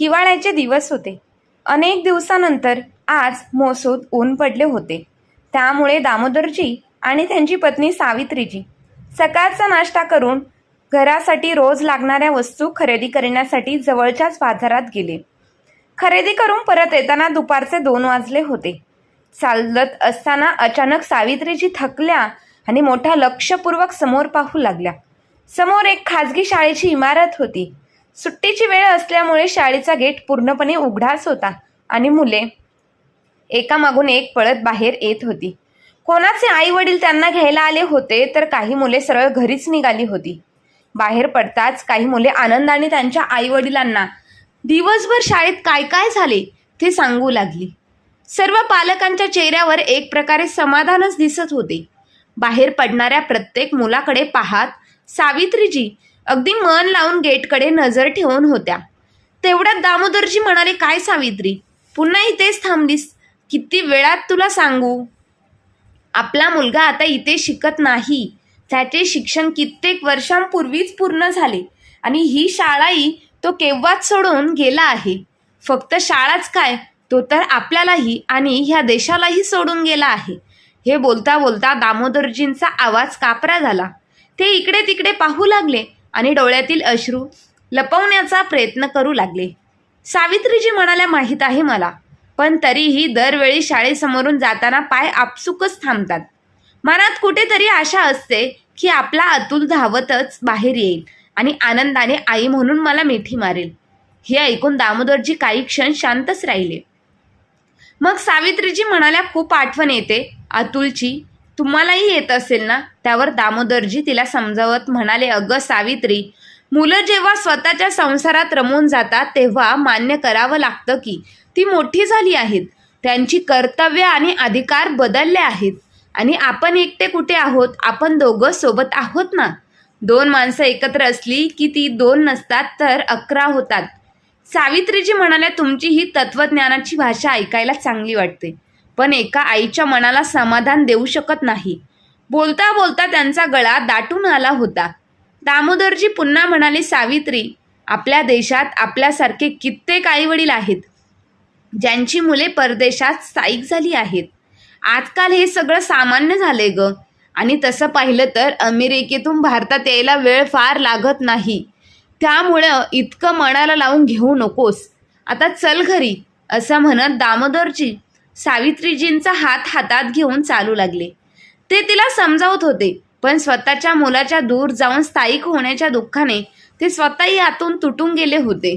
हिवाळ्याचे दिवस होते. अनेक दिवसानंतर आज मोसूद ऊन पडले होते. त्यामुळे दामोदरजी आणि त्यांची पत्नी सावित्रीजी सकाळचा नाश्ता करून घरासाठी रोज लागणाऱ्या वस्तू खरेदी करण्यासाठी जवळच्याच बाजारात गेले. खरेदी करून परत येताना दुपारचे दोन वाजले होते. चालत असताना अचानक सावित्रीजी थकल्या आणि मोठ्या लक्षपूर्वक समोर पाहू लागल्या. समोर एक खाजगी शाळेची इमारत होती. सुट्टीची वेळ असल्यामुळे शाळेचा गेट पूर्णपणे उघडाच होता आणि मुले एकामागून एक पळत बाहेर येत होती. कोणाचे आई वडील त्यांना घ्यायला आले होते तर काही मुले सरळ घरीच निघाली होती. बाहेर पडताच काही मुले आनंदाने त्यांच्या आई वडिलांना दिवसभर शाळेत काय काय झाले? ते सांगू लागली. सर्व पालकांच्या चेहऱ्यावर एक प्रकारे समाधानच दिसत होते. बाहेर पडणाऱ्या प्रत्येक मुलाकडे पाहात सावित्रीजी अगदी मन लावून गेटकडे नजर ठेवून होत्या. तेवढ्यात दामोदरजी म्हणाले काय सावित्री पुन्हा इथेच थांबलीस? किती वेळात तुला सांगू? आपला मुलगा आता इथे शिकत नाही. त्याचे शिक्षण कित्येक वर्षांपूर्वीच पूर्ण झाले आणि ही शाळाही तो केव्हाच सोडून गेला आहे? फक्त शाळाच काय? तो तर आपल्यालाही आणि ह्या देशालाही सोडून गेला आहे. हे बोलता बोलता दामोदरजींचा आवाज कापरा झाला. ते इकडे तिकडे पाहू लागले. आणि डोळ्यातील अश्रू लपवण्याचा प्रयत्न करू लागले. सावित्रीजी म्हणाल्या माहीत आहे मला पण तरीही दरवेळी शाळेसमोरून जाताना पाय आपसुकच थांबतात. मनात कुठेतरी आशा असते की आपला अतुल धावतच बाहेर येईल आणि आनंदाने आई म्हणून मला मिठी मारेल. हे ऐकून दामोदरजी काही क्षण शांतच राहिले. मग सावित्रीजी म्हणाल्या खूप आठवण येते अतुलची. तुम्हालाही येत असेल ना? त्यावर दामोदरजी तिला समजावत म्हणाले अगं सावित्री मुलं जेव्हा स्वतःच्या संसारात रमून जातात तेव्हा मान्य करावं लागतं की ती मोठी झाली आहेत. त्यांची कर्तव्य आणि अधिकार बदलले आहेत. आणि आपण एकटे कुठे आहोत? आपण दोघं सोबत आहोत ना? दोन माणसं एकत्र असली की ती दोन नसतात तर अकरा होतात. सावित्रीजी म्हणाल्या तुमची ही तत्वज्ञानाची भाषा ऐकायला चांगली वाटते. पण एका आईच्या मनाला समाधान देऊ शकत नाही. बोलता बोलता त्यांचा गळा दाटून आला होता. दामोदरजी पुन्हा म्हणाले सावित्री आपल्या देशात आपल्यासारखे कित्येक आईवडील आहेत ज्यांची मुले परदेशात स्थायिक झाली आहेत. आजकाल हे सगळं सामान्य झाले ग. आणि तसं पाहिलं तर अमेरिकेतून भारतात यायला वेळ फार लागत नाही. त्यामुळं इतकं मनाला लावून घेऊ नकोस. आता चल घरी असं म्हणत दामोदरजी सावित्रीजींचा हात हातात घेऊन चालू लागले. ते तिला समजावत होते पण स्वतःच्या मुलाच्या दूर जाऊन स्थायिक होण्याच्या दुःखाने ते स्वतःही आतून तुटून गेले होते.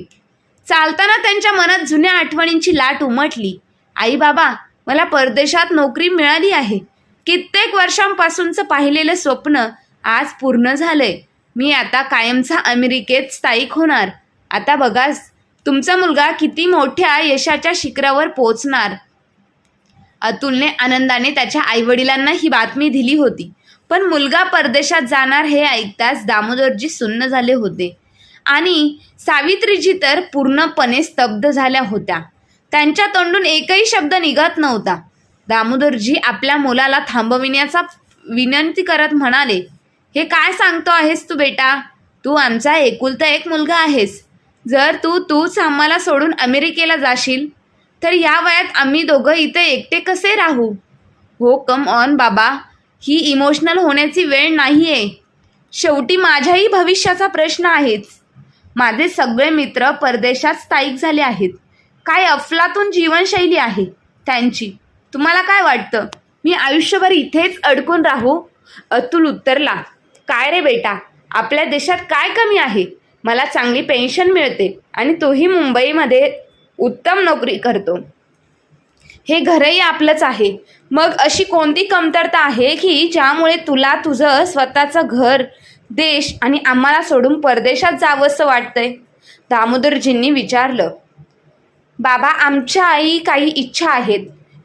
चालताना त्यांच्या मनात जुन्या आठवणींची लाट उमटली. आई बाबा मला परदेशात नोकरी मिळाली आहे. कित्येक वर्षांपासूनचं पाहिलेलं स्वप्न आज पूर्ण झालंय. मी आता कायमचा अमेरिकेत स्थायिक होणार. आता बघाच तुमचा मुलगा किती मोठ्या यशाच्या शिखरावर पोचणार अतुलने आनंदाने त्याच्या आईवडिलांना ही बातमी दिली होती. पण मुलगा परदेशात जाणार हे ऐकताच दामोदरजी सुन्न झाले होते. आणि सावित्रीजी तर पूर्णपणे स्तब्ध झाल्या होत्या. त्यांच्या तोंडून एकही शब्द निघत नव्हता. दामोदरजी आपल्या मुलाला थांबविण्याचा विनंती करत म्हणाले हे काय सांगतो आहेस तू बेटा? तू आमचा एकुलता एक मुलगा आहेस. जर तू तूच आम्हाला सोडून अमेरिकेला जाशील तर या वयात आम्ही दोघं इथे एकटे कसे राहू? हो कम ऑन बाबा. ही इमोशनल होण्याची वेळ नाही आहे शेवटी माझ्याही भविष्याचा प्रश्न आहेच. माझे सगळे मित्र परदेशात स्थायिक झाले आहेत. काय अफलातून जीवनशैली आहे त्यांची? तुम्हाला काय वाटतं? मी आयुष्यभर इथेच अडकून राहू? अतुल उत्तरला काय रे बेटा? आपल्या देशात काय कमी आहे? मला चांगली पेन्शन मिळते आणि तोही मुंबईमध्ये उत्तम नोकरी करतो. हे घरही आपलंच आहे. मग अशी कोणती कमतरता आहे की ज्यामुळे तुला तुझं स्वतःचं घर देश आणि आम्हाला सोडून परदेशात जावंसं वाटतंय? दामोदरजींनी विचारलं. बाबा आमच्या आई काही इच्छा आहेत.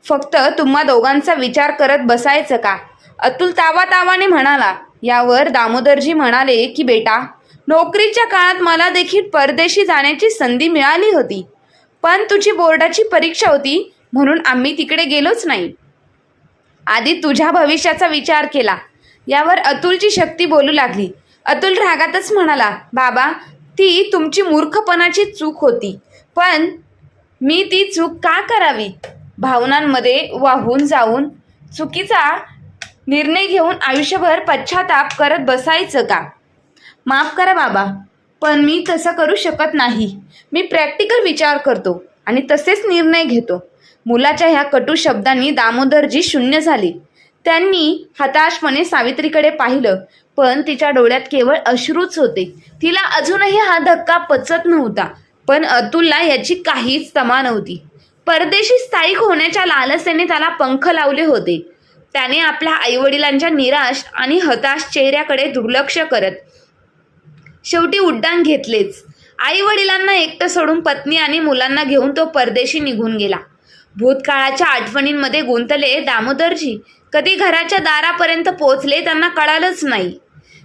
फक्त तुम्हा दोघांचा विचार करत बसायचं का? अतुल तावा तावाने म्हणाला. यावर दामोदरजी म्हणाले की बेटा नोकरीच्या काळात मला देखील परदेशी जाण्याची संधी मिळाली होती. पण तुझी बोर्डाची परीक्षा होती म्हणून आम्ही तिकडे गेलोच नाही. आधी तुझ्या भविष्याचा विचार केला. यावर अतुलची शक्ती बोलू लागली. अतुल रागातच म्हणाला बाबा ती तुमची मूर्खपणाची चूक होती. पण मी ती चूक का करावी? भावनांमध्ये वाहून जाऊन चुकीचा निर्णय घेऊन आयुष्यभर पश्चाताप करत बसायचं का? माफ करा बाबा. पण मी तसं करू शकत नाही. मी प्रॅक्टिकल विचार करतो आणि तसेच निर्णय घेतो. मुलाच्या ह्या कटू शब्दांनी दामोदरजी शून्य झाली. त्यांनी हताशपणे सावित्रीकडे पाहिलं पण तिच्या डोळ्यात केवळ अश्रूच होते. तिला अजूनही हा धक्का पचत नव्हता पण अतुलला याची काहीच तमा नव्हती. परदेशी स्थायिक होण्याच्या लालसेने त्याला पंख लावले होते. त्याने आपल्या आईवडिलांच्या निराश आणि हताश चेहऱ्याकडे दुर्लक्ष करत शेवटी उड्डाण घेतलेच. आई वडिलांना एकटं सोडून पत्नी आणि मुलांना घेऊन तो परदेशी निघून गेला. भूतकाळाच्या आठवणींमध्ये गुंतले दामोदरजी. कधी घराच्या दारापर्यंत पोचले त्यांना कळालंच नाही.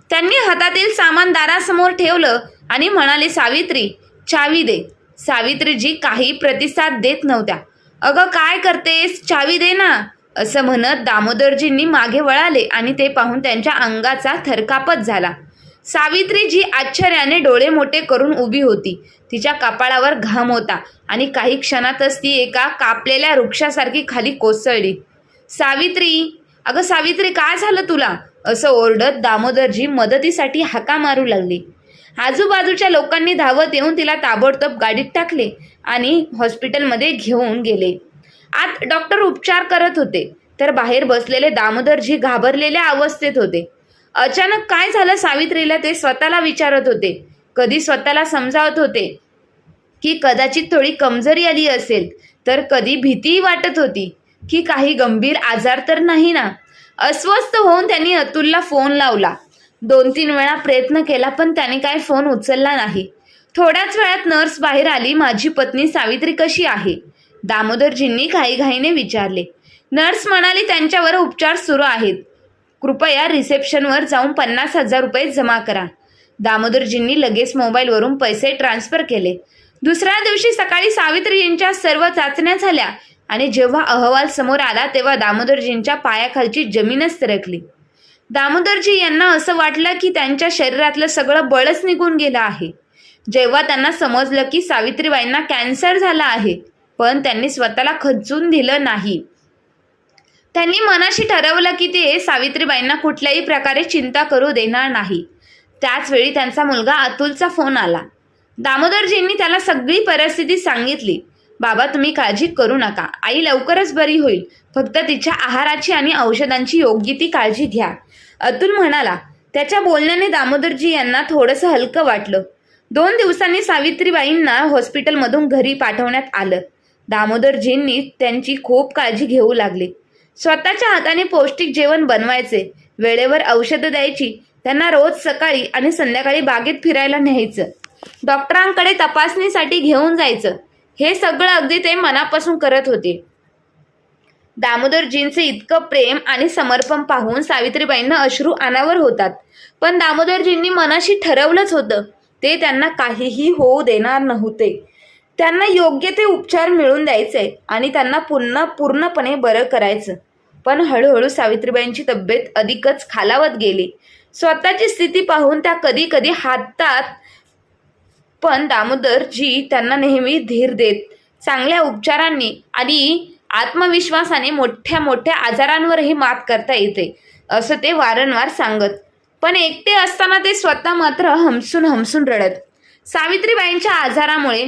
त्यांनी हातातील सामान दारासमोर ठेवलं आणि म्हणाले सावित्री चावी दे. सावित्रीजी काही प्रतिसाद देत नव्हत्या. अगं काय करतेस? चावी दे ना असं म्हणत दामोदरजींनी मागे वळाले आणि ते पाहून त्यांच्या अंगाचा थरकापच झाला. सावित्रीजी आश्चर्याने डोळे मोठे करून उभी होती. तिच्या कपाळावर घाम होता आणि काही क्षणातच ती एका कापलेल्या वृक्षासारखी खाली कोसळली. सावित्री अगं सावित्री काय झालं तुला? असं ओरडत दामोदरजी मदतीसाठी हाका मारू लागली. आजूबाजूच्या लोकांनी धावत येऊन तिला ताबडतोब गाडीत टाकले आणि हॉस्पिटलमध्ये घेऊन गेले. आत डॉक्टर उपचार करत होते तर बाहेर बसलेले दामोदरजी घाबरलेल्या अवस्थेत होते. अचानक काय झालं सावित्रीला ते स्वतःला विचारत होते. कधी स्वतःला समजावत होते की कदाचित थोडी कमजोरी आली असेल तर कधी भीतीही वाटत होती की काही गंभीर आजार तर नाही ना? अस्वस्थ होऊन त्यांनी अतुलला फोन लावला. दोन तीन वेळा प्रयत्न केला पण त्याने काय फोन उचलला नाही. थोड्याच वेळात नर्स बाहेर आली माझी पत्नी सावित्री कशी आहे? दामोदरजींनी घाईघाईने विचारले. नर्स म्हणाली त्यांच्यावर उपचार सुरू आहेत. कृपया रिसेप्शनवर जाऊन पन्नास हजार रुपये जमा करा. दामोदरजींनी लगेच मोबाईलवरून पैसे ट्रान्स्फर केले. दुसऱ्या दिवशी सकाळी सावित्रीजींच्या सर्व चाचण्या झाल्या आणि जेव्हा अहवाल समोर आला तेव्हा दामोदरजींच्या पायाखालची जमीनच सरकली दामोदरजी यांना असं वाटलं की त्यांच्या शरीरातलं सगळं बळच निघून गेलं आहे. जेव्हा त्यांना समजलं की सावित्रीबाईंना कॅन्सर झाला आहे पण त्यांनी स्वतःला खचून दिलं नाही. त्यांनी मनाशी ठरवलं की ते सावित्रीबाईंना कुठल्याही प्रकारे चिंता करू देणार नाही. त्याचवेळी त्यांचा मुलगा अतुलचा फोन आला. दामोदरजींनी त्याला सगळी परिस्थिती सांगितली. बाबा तुम्ही काळजी करू नका. आई लवकरच बरी होईल. फक्त तिच्या आहाराची आणि औषधांची योग्य ती काळजी घ्या. अतुल म्हणाला त्याच्या बोलण्याने दामोदरजी यांना थोडंसं हलकं वाटलं. दोन दिवसांनी सावित्रीबाईंना हॉस्पिटलमधून घरी पाठवण्यात आलं. दामोदरजींनी त्यांची खूप काळजी घेऊ लागली. स्वतःच्या हाताने पौष्टिक जेवण बनवायचे वेळेवर औषधं द्यायची त्यांना रोज सकाळी आणि संध्याकाळी बागेत फिरायला न्यायचं डॉक्टरांकडे तपासणीसाठी घेऊन जायचं हे सगळं अगदी ते मनापासून करत होते. दामोदरजींचे इतकं प्रेम आणि समर्पण पाहून सावित्रीबाईंना अश्रू अनावर होतात. पण दामोदरजींनी मनाशी ठरवलंच होतं ते त्यांना काहीही होऊ देणार नव्हते. त्यांना योग्य ते उपचार मिळून द्यायचे आणि त्यांना पुन्हा पूर्णपणे बरं करायचं. पण हळूहळू सावित्रीबाईंची तब्येत अधिकच खालावत गेली. स्वतःची स्थिती पाहून त्या कधी कधी हातात पण दामोदरजी त्यांना नेहमी धीर देत चांगल्या उपचारांनी आणि आत्मविश्वासाने मोठ्या मोठ्या आजारांवरही मात करता येते असं ते वारंवार सांगत. पण एकटे असताना ते स्वतः मात्र हमसून हमसून रडत. सावित्रीबाईंच्या आजारामुळे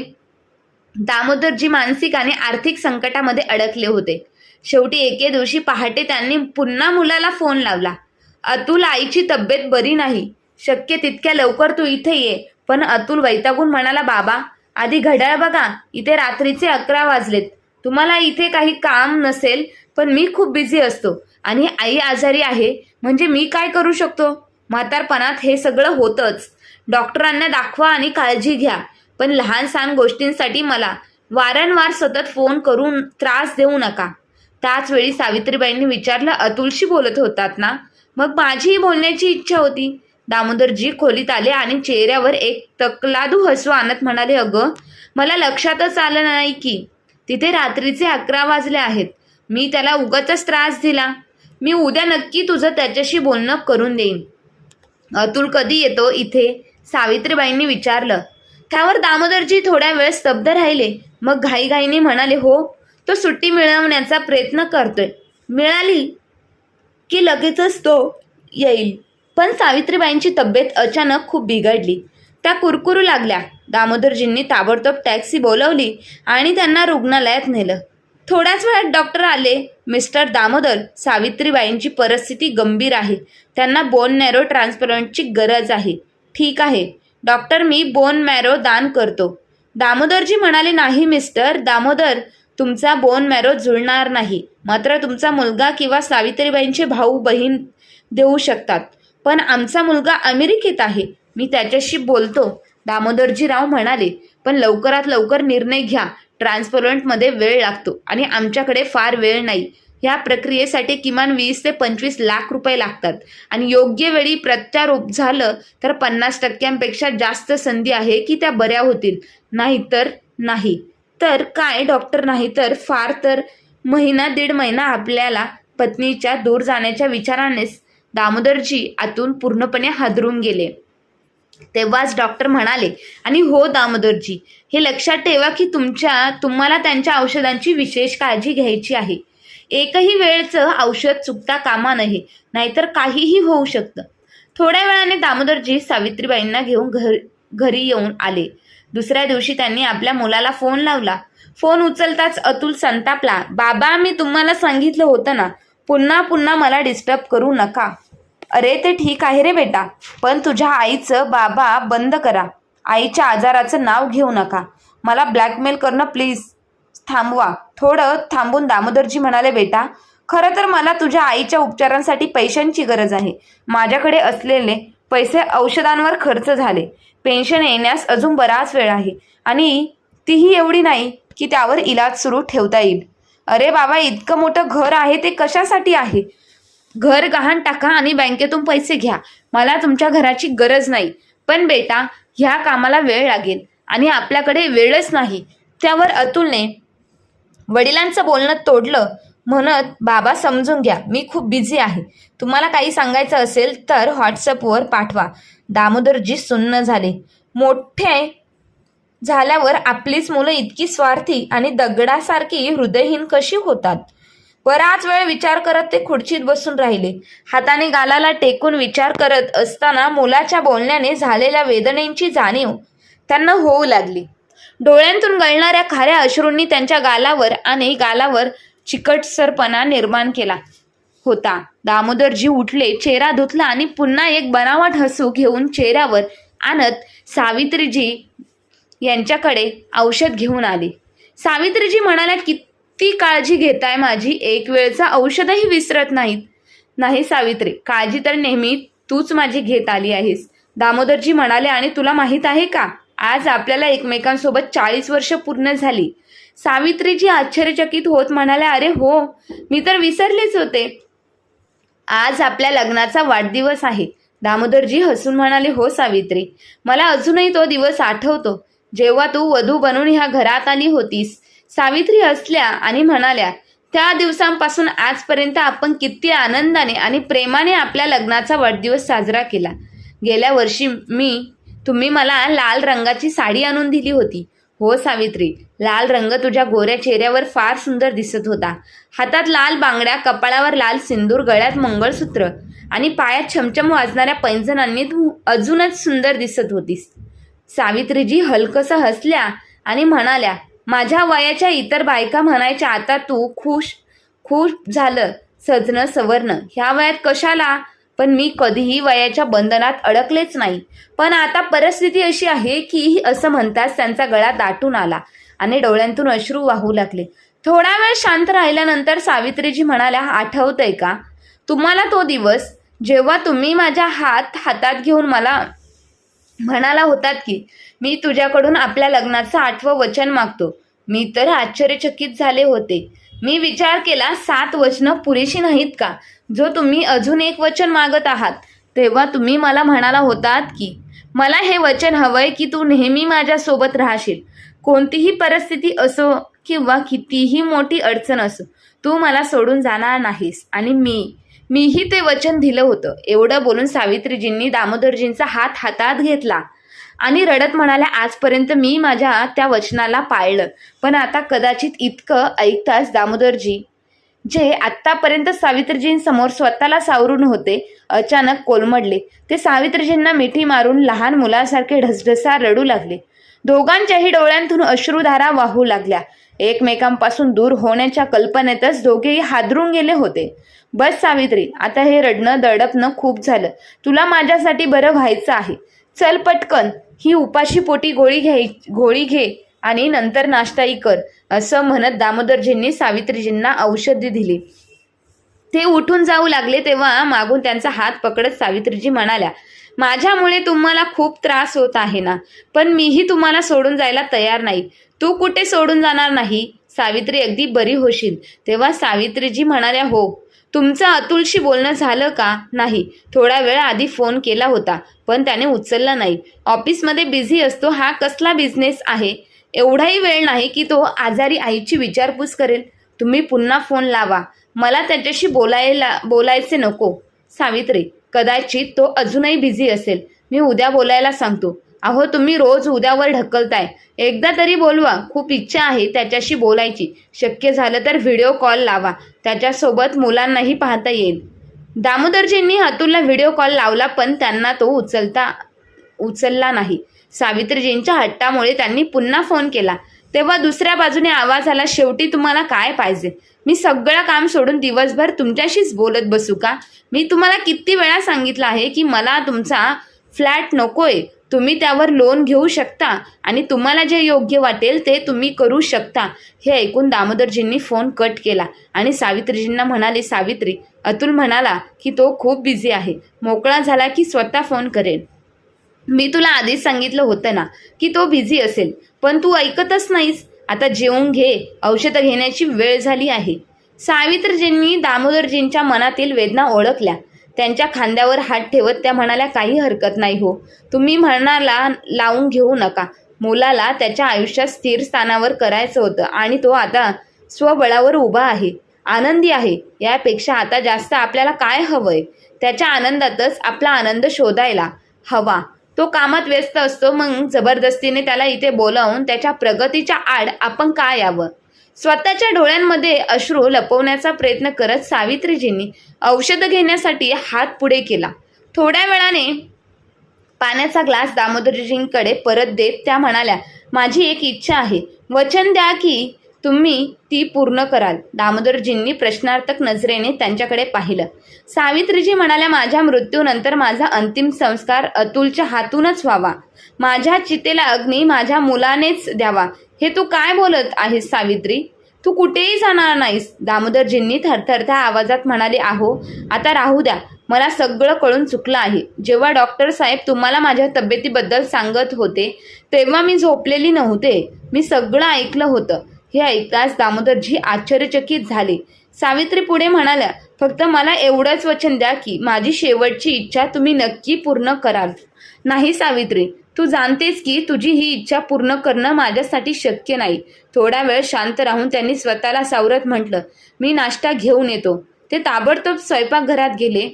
दामोदरजी मानसिक आणि आर्थिक संकटामध्ये अडकले होते. शेवटी एके दिवशी पहाटे त्यांनी पुन्हा मुलाला फोन लावला. अतुल आईची तब्येत बरी नाही. शक्य तितक्या लवकर तू इथे ये. पण अतुल वैतागून म्हणाला बाबा आधी घड्याळ बघा. इथे रात्रीचे अकरा वाजलेत. तुम्हाला इथे काही काम नसेल पण मी खूप बिझी असतो. आणि आई आजारी आहे. म्हणजे मी काय करू शकतो? म्हातारपणात हे सगळं होतंच. डॉक्टरांना दाखवा आणि काळजी घ्या. पण लहान सहान गोष्टींसाठी मला वारंवार सतत फोन करून त्रास देऊ नका. त्याच वेळी सावित्रीबाईंनी विचारलं अतुलशी बोलत होतात ना? मग माझीही बोलण्याची इच्छा होती. दामोदरजी खोलीत आले आणि चेहऱ्यावर एक तकलादू हसू आणत म्हणाले अगं मला लक्षातच आलं नाही की तिथे रात्रीचे अकरा वाजले आहेत. मी त्याला उगाचच त्रास दिला. मी उद्या नक्की तुझं त्याच्याशी बोलणं करून देईन. अतुल कधी येतो इथे? सावित्रीबाईंनी विचारलं. त्यावर दामोदरजी थोड्या वेळ स्तब्ध राहिले. मग घाईघाईने म्हणाले हो तो सुट्टी मिळवण्याचा प्रयत्न करतोय. मिळाली की लगेचच तो येईल. पण सावित्रीबाईंची तब्येत अचानक खूप बिघडली. त्या कुरकुरू लागल्या. दामोदरजींनी ताबडतोब टॅक्सी बोलवली आणि त्यांना रुग्णालयात नेलं. थोड्याच वेळात डॉक्टर आले. मिस्टर दामोदर सावित्रीबाईंची परिस्थिती गंभीर आहे. त्यांना बोन नॅरो ट्रान्सप्लांटची गरज आहे. ठीक आहे. डॉक्टर मी बोन मॅरो दान करतो. दामोदरजी म्हणाले नाही मिस्टर. दामोदर तुमचा बोन मॅरो जुळणार नाही. मात्र तुमचा मुलगा किंवा सावित्रीबाईंचे भाऊ बहीण देऊ शकतात. पण आमचा मुलगा अमेरिकेत आहे. मी त्याच्याशी बोलतो. दामोदरजीराव म्हणाले पण लवकरात लवकर निर्णय घ्या. ट्रान्सपरंटमध्ये वेळ लागतो आणि आमच्याकडे फार वेळ नाही. या प्रक्रियेसाठी किमान वीस ते पंचवीस लाख रुपये लागतात. आणि योग्य वेळी प्रत्यारोप झालं तर पन्नास टक्क्यांपेक्षा जास्त संधी आहे की त्या बऱ्या होतील. नाहीतर नाही. तर काय डॉक्टर नाही तर फार तर महिना दीड महिना आपल्याला पत्नीच्या दूर जाण्याच्या विचारानेच दामोदरजी आतून पूर्णपणे हादरून गेले. तेव्हाच डॉक्टर म्हणाले आणि हो दामोदरजी हे लक्षात ठेवा की तुमच्या तुम्हाला त्यांच्या औषधांची विशेष काळजी घ्यायची आहे. एकही वेळचं औषध चुकता कामा नये नाहीतर काहीही होऊ शकतं. थोड्या वेळाने दामोदरजी सावित्रीबाईंना घेऊन घर घरी येऊन आले. दुसऱ्या दिवशी त्यांनी आपल्या मुलाला फोन लावला. फोन उचलताच अतुल संतापला बाबा मी तुम्हाला सांगितलं होतं ना पुन्हा पुन्हा मला डिस्टर्ब करू नका. अरे ते ठीक आहे रे बेटा पण तुझ्या आईचं बाबा बंद करा. आईच्या आजाराचं नाव घेऊ नका. मला ब्लॅकमेल करणं प्लीज थांबवा. थोडं थांबून दामोदरजी म्हणाले बेटा खरं तर मला तुझ्या आईच्या उपचारांसाठी पैशांची गरज आहे. माझ्याकडे असलेले पैसे औषधांवर खर्च झाले. पेन्शन येण्यास अजून बराच वेळ आहे. आणि तीही एवढी नाही की त्यावर इलाज सुरू ठेवता येईल. अरे बाबा इतकं मोठं घर आहे ते कशासाठी आहे? घर गहाण टाका आणि बँकेतून पैसे घ्या. मला तुमच्या घराची गरज नाही. पण बेटा ह्या कामाला वेळ लागेल आणि आपल्याकडे वेळच नाही. त्यावर अतुलने वडिलांचं बोलणं तोडलं. म्हणत बाबा समजून घ्या मी खूप बिझी आहे. तुम्हाला काही सांगायचं असेल तर व्हॉट्सअपवर पाठवा. दामोदरजी सुन्न झाले. मोठे झाल्यावर आपलीच मुलं इतकी स्वार्थी आणि दगडासारखी हृदयहीन कशी होतात? बराच वेळ विचार करत ते खुर्चीत बसून राहिले. हाताने गालाला टेकून विचार करत असताना मुलाच्या बोलण्याने झालेल्या वेदनेची जाणीव त्यांना होऊ लागली. डोळ्यांतून गळणाऱ्या खाऱ्या अश्रूंनी त्यांच्या गालावर आणि गालावर चिकटसरपणा निर्माण केला होता. दामोदरजी उठले चेहरा धुतला आणि पुन्हा एक बनावट हसू घेऊन चेहऱ्यावर आणत सावित्रीजी यांच्याकडे औषध घेऊन आले. सावित्रीजी म्हणाल्या किती काळजी घेताय माझी? एक वेळचा औषधही विसरत नाहीत. नाही सावित्री काळजी तर नेहमी तूच माझी घेत आली आहेस. दामोदरजी म्हणाले आणि तुला माहीत आहे का? आज आपल्याला एकमेकांसोबत चाळीस वर्ष पूर्ण झाली. सावित्रीजी आश्चर्यचकित होत म्हणाल्या अरे हो मी तर विसरलेच होते. आज आपल्या लग्नाचा वाढदिवस आहे. दामोदरजी हसून म्हणाले हो सावित्री मला अजूनही तो दिवस आठवतो. जेव्हा तू वधू बनून ह्या घरात आली होतीस सावित्री हसल्या आणि म्हणाल्या त्या दिवसांपासून आजपर्यंत आपण किती आनंदाने आणि प्रेमाने आपल्या लग्नाचा वाढदिवस साजरा केला. गेल्या वर्षी मी तुम्ही मला लाल रंगाची साडी आणून दिली होती. हो सावित्री लाल रंग तुझ्या गोऱ्या चेहऱ्यावर फार सुंदर दिसत होता. हातात लाल बांगड्या कपाळावर लाल सिंदूर गळ्यात मंगळसूत्र आणि पायात छमछम वाजणाऱ्या पैंजणांनी तू अजूनच सुंदर दिसत होतीस. सावित्रीजी हलकसं हसल्या आणि म्हणाल्या माझ्या वयाच्या इतर बायका म्हणायच्या आता तू खुश खुश झालं सजणं सवरणं. ह्या वयात कशाला पण मी कधीही वयाच्या बंधनात अडकलेच नाही. पण आता परिस्थिती अशी आहे की असं म्हणताच त्यांचा गळा दाटून आला आणि डोळ्यांतून अश्रू वाहू लागले. थोडा वेळ शांत राहिल्यानंतर सावित्रीजी म्हणाल्या आठवतंय का? तुम्हाला तो दिवस जेव्हा तुम्ही माझ्या हात हातात घेऊन मला म्हणाला होतात की मी तुझ्याकडून आपल्या लग्नाचं आठवं वचन मागतो. मी तर आश्चर्यचकित झाले होते. मी विचार केला सात वचनं पुरेशी नाहीत का? जो तुम्ही अजून एक वचन मागत आहात तेव्हा तुम्ही मला म्हणाला होतात की मला हे वचन हवंय की तू नेहमी माझ्यासोबत राहशील. कोणतीही परिस्थिती असो किंवा कितीही मोठी अडचण असो तू मला सोडून जाणार नाहीस. आणि मी मीही ते वचन दिलं होतं. एवढं बोलून सावित्रीजींनी दामोदरजींचा हात हातात घेतला. आणि रडत म्हणाल्या आजपर्यंत मी माझ्या त्या वचनाला पाळलं पण आता कदाचित इतकं ऐकताच दामोदरजी जे आत्तापर्यंत सावित्रीजींसमोर स्वतःला सावरून होते अचानक कोलमडले. ते सावित्रीजींना मिठी मारून लहान मुलासारखे ढसढसा रडू लागले. दोघांच्याही डोळ्यांतून अश्रुधारा वाहू लागल्या. एकमेकांपासून दूर होण्याच्या कल्पनेतच दोघेही हादरून गेले होते. बस सावित्री आता हे रडणं दडपणं खूप झालं. तुला माझ्यासाठी बरं व्हायचं आहे. चल पटकन. ही उपाशी पोटी गोळी घ्याय गोळी घे आणि नंतर नाश्ताही कर. असं म्हणत दामोदरजींनी सावित्रीजींना औषधी दिली. ते उठून जाऊ लागले तेव्हा मागून त्यांचा हात पकडत सावित्रीजी म्हणाल्या माझ्यामुळे तुम्हाला खूप त्रास होत आहे ना पण मीही तुम्हाला सोडून जायला तयार नाही. तू कुठे सोडून जाणार नाही सावित्री अगदी बरी होशील. तेव्हा सावित्रीजी म्हणाल्या हो. तुमचं अतुलशी बोलणं झालं का? नाही. थोडा वेळ आधी फोन केला होता पण त्याने उचलला नाही. ऑफिसमध्ये बिझी असतो हा कसला बिझनेस आहे? एवढाही वेळ नाही की तो आजारी आईची विचारपूस करेल. तुम्ही पुन्हा फोन लावा. मला त्याच्याशी बोलायला बोलायचे नको. सावित्री कदाचित तो अजूनही बिझी असेल. मी उद्या बोलायला सांगतो. अहो तुम्ही रोज उद्यावर ढकलताय. एकदा तरी बोलवा. खूप इच्छा आहे त्याच्याशी बोलायची. शक्य झालं तर व्हिडिओ कॉल लावा. त्याच्यासोबत मुलांनाही पाहता येईल. दामोदरजींनी अतुलला व्हिडिओ कॉल लावला पण त्यांना तो उचलता उचलला नाही. सावित्रीजींच्या हट्टामुळे त्यांनी पुन्हा फोन केला. तेव्हा दुसऱ्या बाजूने आवाज आला शेवटी तुम्हाला काय पाहिजे? मी सगळं काम सोडून दिवसभर तुमच्याशीच बोलत बसू का? मी तुम्हाला किती वेळा सांगितलं आहे की मला तुमचा फ्लॅट नकोय. तुम्ही त्यावर लोन घेऊ शकता आणि तुम्हाला जे योग्य वाटेल ते तुम्ही करू शकता. हे ऐकून दामोदरजींनी फोन कट केला आणि सावित्रीजींना म्हणाले सावित्री अतुल म्हणाला की तो खूप बिझी आहे. मोकळा झाला की स्वतः फोन करेल मी तुला आधीच सांगितलं होतं ना की तो बिझी असेल. पण तू ऐकतच नाहीस. आता जेवून घे. औषधं घेण्याची वेळ झाली आहे. सावित्रीजींनी दामोदरजींच्या मनातील वेदना ओळखल्या. त्यांच्या खांद्यावर हात ठेवत त्या म्हणाल्या काही हरकत नाही हो. तुम्ही म्हणाला लावून घेऊ नका. मुलाला त्याच्या आयुष्यात स्थिर स्थानावर करायचं होतं आणि तो आता स्वबळावर उभा आहे. आनंदी आहे. यापेक्षा आता जास्त आपल्याला काय हवंय? त्याच्या आनंदातच आपला आनंद शोधायला हवा. तो कामात व्यस्त असतो मग जबरदस्तीने त्याला इथे बोलावून त्याच्या प्रगतीच्या आड आपण काय यावं? स्वतःच्या डोळ्यांमध्ये अश्रू लपवण्याचा प्रयत्न करत सावित्रीजींनी औषधं घेण्यासाठी हात पुढे केला. थोड्या वेळाने पाण्याचा ग्लास दामोदरजींकडे परत देत त्या म्हणाल्या माझी एक इच्छा आहे. वचन द्या की तुम्ही ती पूर्ण कराल. दामोदरजींनी प्रश्नार्थक नजरेने त्यांच्याकडे पाहिलं. सावित्रीजी म्हणाल्या माझ्या मृत्यूनंतर माझा अंतिम संस्कार अतुलच्या हातूनच व्हावा. माझ्या चितेला अग्नी माझ्या मुलानेच द्यावा. हे तू काय बोलत आहेस सावित्री? तू कुठेही जाणार नाहीस. दामोदरजींनी थरथरत्या आवाजात म्हणाले आहो आता राहू द्या. मला सगळं कळून चुकलं आहे. जेव्हा डॉक्टर साहेब तुम्हाला माझ्या तब्येतीबद्दल सांगत होते तेव्हा मी झोपलेली नव्हते. मी सगळं ऐकलं होतं. हे ऐकताच दामोदरजी आश्चर्यचकित झाले. सावित्री पुढे म्हणाल्या फक्त मला एवढंच वचन द्या की माझी शेवटची इच्छा तुम्ही नक्की पूर्ण कराल. नाही सावित्री तू जाणतेस की तुझी ही इच्छा पूर्ण करणं माझ्यासाठी शक्य नाही. थोडा वेळ शांत राहून त्यांनी स्वतःला सावरत म्हटलं मी नाश्ता घेऊन येतो. ते ताबडतोब स्वयंपाकघरात गेले.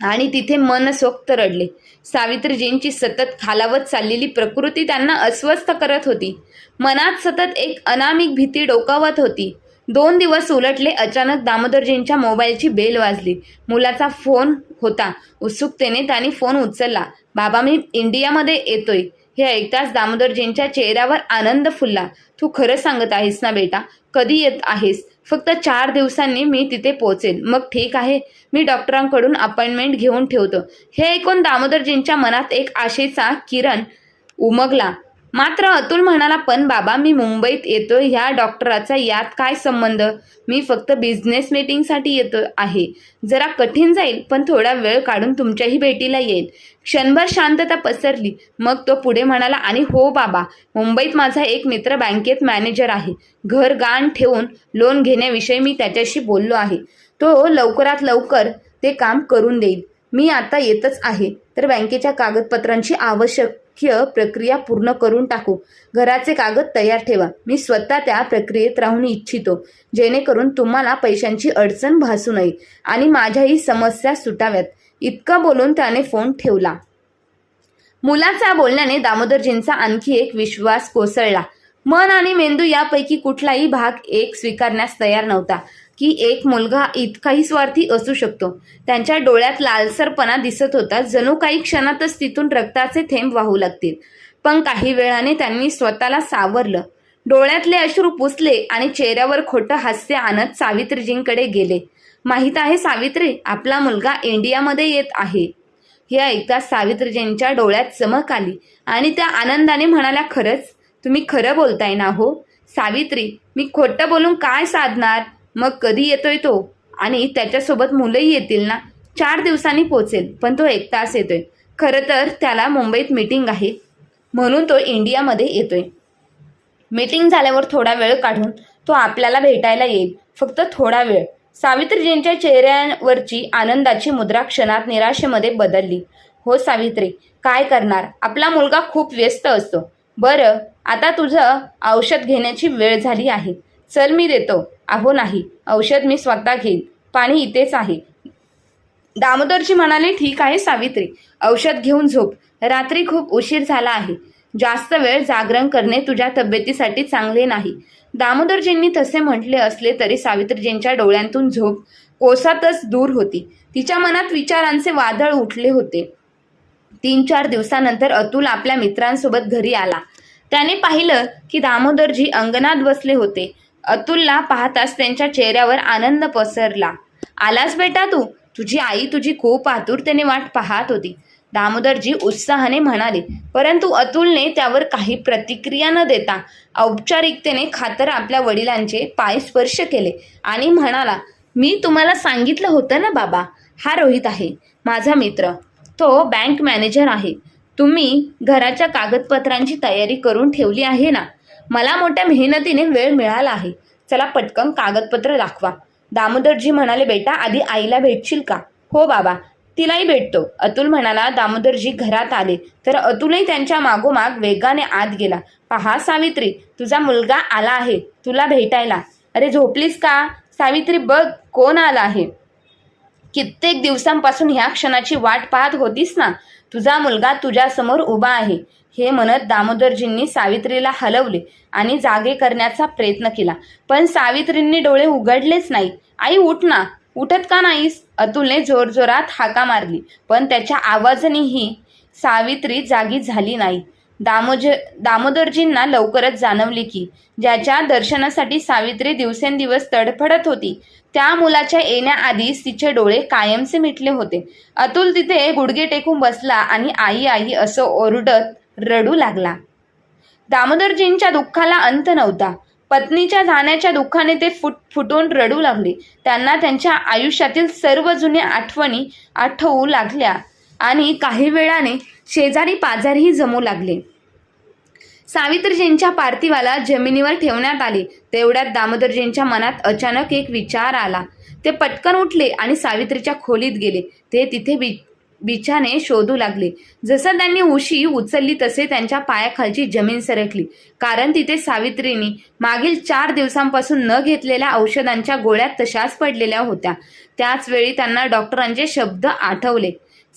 आणि तिथे मनसोक्त रडले. सावित्रीजींची सतत खालावत चाललेली प्रकृती त्यांना अस्वस्थ करत होती. मनात सतत एक अनामिक भीती डोकावत होती. दोन दिवस उलटले अचानक दामोदरजींच्या मोबाईलची बेल वाजली. मुलाचा फोन होता. उत्सुकतेने त्यांनी फोन उचलला. बाबा मी इंडियामध्ये येतोय. हे ऐकताच दामोदरजींच्या चेहऱ्यावर आनंद फुलला. तू खरं सांगत आहेस ना बेटा? कधी येत आहेस? फक्त चार दिवसांनी मी तिथे पोहोचेल मग ठीक आहे. मी डॉक्टरांकडून अपॉइंटमेंट घेऊन ठेवतो. हे ऐकून दामोदरजींच्या मनात एक आशेचा किरण उमगला. मात्र अतुल म्हणाला पण बाबा मी मुंबईत येतोय. ह्या डॉक्टराचा यात काय संबंध? मी फक्त बिझनेस मीटिंगसाठी येतो आहे. जरा कठीण जाईल पण थोडा वेळ काढून तुमच्याही भेटीला येईल. क्षणभर शांतता पसरली. मग तो पुढे म्हणाला आणि हो बाबा मुंबईत माझा एक मित्र बँकेत मॅनेजर आहे. घर गाण ठेवून लोन घेण्याविषयी मी त्याच्याशी बोललो आहे. तो लवकरात लवकर ते काम करून देईल. मी आता येतच आहे. तर बँकेच्या कागदपत्रांची आवश्यक प्रक्रिया पूर्ण करून टाकू. घराचे कागद तयार ठेवा. मी स्वतः त्या प्रक्रियेत राहून इच्छितो. जेणेकरून तुम्हाला पैशांची अडचण भासू नये आणि माझ्याही समस्या सुटाव्यात. इतकं बोलून त्याने फोन ठेवला. मुलाचा बोलण्याने दामोदरजींचा आणखी एक विश्वास कोसळला. मन आणि मेंदू यापैकी कुठलाही भाग एक स्वीकारण्यास तयार नव्हता. की एक मुलगा इतकाही स्वार्थी असू शकतो. त्यांच्या डोळ्यात लालसरपणा दिसत होता. जणू काही क्षणातच तिथून रक्ताचे थेंब वाहू लागतील. पण काही वेळाने त्यांनी स्वतःला सावरलं. डोळ्यातले अश्रू पुसले आणि चेहऱ्यावर खोटं हास्य आणत सावित्रीजींकडे गेले. माहीत आहे सावित्री आपला मुलगा इंडियामध्ये येत आहे. हे ऐकता सावित्रीजींच्या डोळ्यात चमक आली आणि त्या आनंदाने म्हणाल्या खरंच? तुम्ही खरं बोलताय ना हो? सावित्री मी खोटं बोलून काय साधणार? मग कधी येतोय तो? आणि त्याच्यासोबत मुलंही येतील ना? चार दिवसांनी पोचेल पण तो एक तास येतोय. खरं तर त्याला मुंबईत मीटिंग आहे. म्हणून तो इंडियामध्ये येतोय. मीटिंग झाल्यावर थोडा वेळ काढून तो आपल्याला भेटायला येईल. फक्त थोडा वेळ. सावित्रीजींच्या चेहऱ्यावरची आनंदाची मुद्रा क्षणात निराशेमध्ये बदलली. हो सावित्री काय करणार? आपला मुलगा खूप व्यस्त असतो. बरं आता तुझं औषध घेण्याची वेळ झाली आहे. चल मी देतो. अहो नाही. औषध मी स्वतः घेईन. पाणी इथेच आहे. दामोदरजी म्हणाले ठीक आहे सावित्री. औषध घेऊन झोप. रात्री खूप उशीर झाला आहे. जास्त वेळ जागरण करणे तुझ्या तब्येतीसाठी चांगले नाही. दामोदरजींनी तसे म्हटले असले तरी सावित्रीजींच्या डोळ्यांतून झोप कोसातच दूर होती. तिच्या मनात विचारांचे वादळ उठले होते. तीन चार दिवसानंतर अतुल आपल्या मित्रांसोबत घरी आला. त्याने पाहिलं की दामोदरजी अंगणात बसले होते. अतुलला पाहताच त्यांच्या चेहऱ्यावर आनंद पसरला. आलास बेटा तू? तुझी आई तुझी खूप आतुरतेने वाट पाहत होती. दामोदरजी उत्साहाने म्हणाले परंतु अतुलने त्यावर काही प्रतिक्रिया न देता औपचारिकतेने खातर आपल्या वडिलांचे पाय स्पर्श केले आणि म्हणाला मी तुम्हाला सांगितलं होतं ना बाबा हा रोहित आहे माझा मित्र. तो बँक मॅनेजर आहे. तुम्ही घराच्या कागदपत्रांची तयारी करून ठेवली आहे ना? मला मोठ्या मेहनतीने वेळ मिळाला आहे. चला पटकन कागदपत्र दाखवा. दामोदरजी म्हणाले बेटा आधी आईला भेटशील का? हो बाबा. तिलाही भेटतो. अतुल म्हणाला दामोदरजी घरात आले. तर अतुलही त्यांच्या मागोमाग वेगाने आत गेला. पहा सावित्री तुझा मुलगा आला आहे. तुला भेटायला. अरे झोपलीस का? सावित्री बघ कोण आला आहे. कित्येक दिवसांपासून ह्या क्षणाची वाट पाहत होतीस ना? तुझा मुलगा तुझ्यासमोर उभा आहे. हे म्हणत दामोदरजींनी सावित्रीला हलवले आणि जागे करण्याचा प्रयत्न केला. पण सावित्रींनी डोळे उघडलेच नाही. आई उठ ना. उठत का नाहीस? अतुलने जोरजोरात हाका मारली. पण त्याच्या आवाजानेही सावित्री जागी झाली नाही. दामोज दामोदरजींना लवकरच जाणवले की ज्याच्या दर्शनासाठी सावित्री दिवसेंदिवस तडफडत होती. त्या मुलाच्या येण्याआधीच तिचे डोळे कायमचे मिटले होते. अतुल तिथे गुडघे टेकून बसला आणि आई आई असं ओरडत रडू लागला. दामोदरजींच्या दुःखाला अंत नव्हता. पत्नीच्या जाण्याच्या दुःखाने ते फुट फुटून रडू लागले. त्यांना त्यांच्या आयुष्यातील सर्व जुन्या आठवणी आठवू लागल्या आणि काही वेळाने शेजारी पाजारही जमू लागले. सावित्रीजींच्या पार्थिवाला जमिनीवर ठेवण्यात आले. तेवढ्यात दामोदरजींच्या मनात अचानक एक विचार आला. ते पटकन उठले आणि सावित्रीच्या खोलीत गेले. ते तिथे बि बिछाने शोधू लागले. जसं त्यांनी उशी उचलली तसे त्यांच्या पायाखालची जमीन सरकली. कारण तिथे सावित्रीने मागील चार दिवसांपासून न घेतलेल्या औषधांच्या गोळ्या तशाच पडलेल्या होत्या. त्याच वेळी त्यांना डॉक्टरांचे शब्द आठवले.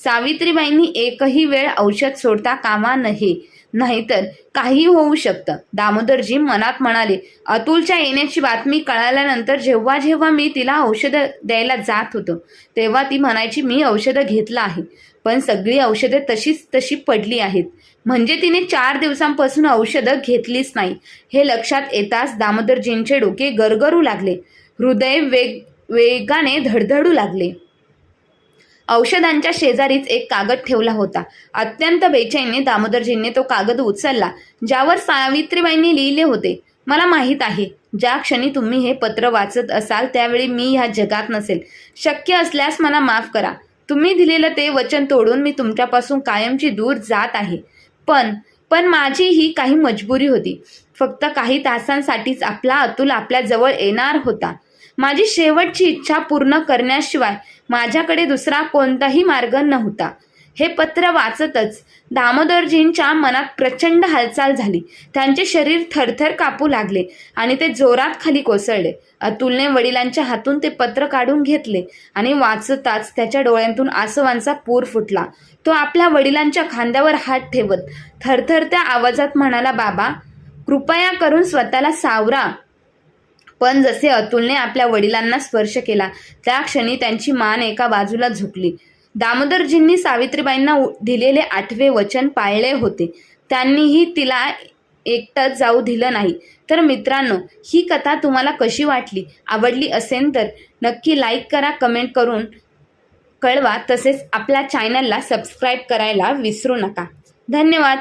सावित्रीबाईंनी एकही वेळ औषध सोडता कामा नये. नाहीतर काही होऊ शकतं. दामोदरजी मनात म्हणाले अतुलच्या येण्याची बातमी कळाल्यानंतर जेव्हा जेव्हा मी तिला औषधं द्यायला जात होतो तेव्हा ती म्हणायची मी औषधं घेतलं आहे पण सगळी औषधे तशीच तशी पडली आहेत. म्हणजे तिने चार दिवसांपासून औषधं घेतलीच नाही. हे लक्षात येताच दामोदरजींचे डोके गरगरू लागले. हृदय वेग वेगाने धडधडू लागले. औषधांच्या शेजारीच एक कागद ठेवला होता. अत्यंत बेचैनी दामोदरजींनी तो कागद उचलला ज्यावर सावित्रीबाईंनी लिहिले होते मला माहीत आहे ज्या क्षणी तुम्ही हे पत्र वाचत असाल त्यावेळी मी ह्या जगात नसेल. शक्य असल्यास मला माफ करा. तुम्ही दिलेलं ते वचन तोडून मी तुमच्यापासून कायमची दूर जात आहे. पण पण माझी ही काही मजबुरी होती. फक्त काही तासांसाठीच आपला अतुल आपल्याजवळ येणार होता. माझी शेवटची इच्छा पूर्ण करण्याशिवाय माझ्याकडे दुसरा कोणताही मार्ग नव्हता. हे पत्र वाचतच दामोदरजींच्या मनात प्रचंड हालचाल झाली. त्यांचे शरीर थरथर कापू लागले आणि ते जोरात खाली कोसळले. अतुलने वडिलांच्या हातून ते पत्र काढून घेतले आणि वाचताच त्याच्या डोळ्यांतून आसवांचा पूर फुटला. तो आपल्या वडिलांच्या खांद्यावर हात ठेवत थरथरत्या आवाजात म्हणाला बाबा कृपया करून स्वतःला सावरा. पण जसे अतुलने आपल्या वडिलांना स्पर्श केला त्या क्षणी त्यांची मान एका बाजूला झुकली. दामोदरजींनी सावित्रीबाईंना दिलेले आठवे वचन पाळले होते. त्यांनीही तिला एकटंच जाऊ दिलं नाही. तर मित्रांनो ही कथा तुम्हाला कशी वाटली? आवडली असेल तर नक्की लाईक करा कमेंट करून कळवा. तसेच आपल्या चॅनलला सबस्क्राईब करायला विसरू नका. धन्यवाद.